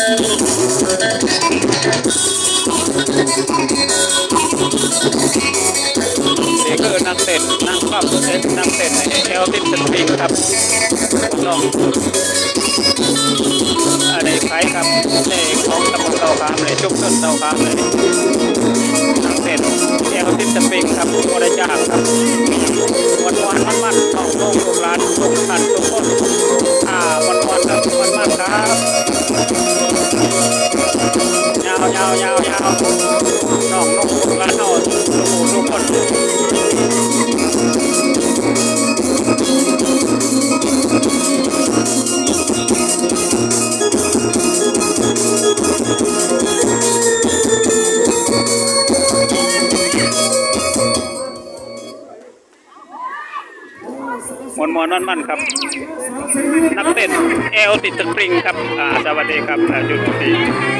นี่คือนักเต้นนักขับเต้นนักเต้นในเอลตินสปริงครับน้องอันนี้ใครครับในของตำบลเตาขามเลยชุมชนเตาขามเลยนักเต้นเอลตินสปริงครับโมได้ น้องน้องลูกหลานเอาทุกทุกคนมวนมวนมันมันครับ นักเต้นเอลติดสตริงครับ อ่า สวัสดีครับ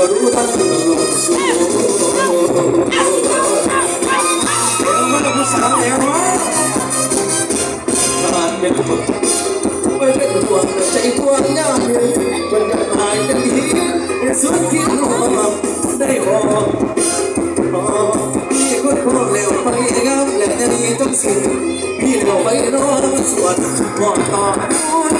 Thank you. พี่เราไปนอนสวดมอดต่อ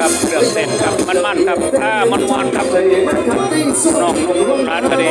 ครับเรื่องเต้นครับมันมันครับถ้ามันมันครับน้องนุ่มร้านคดี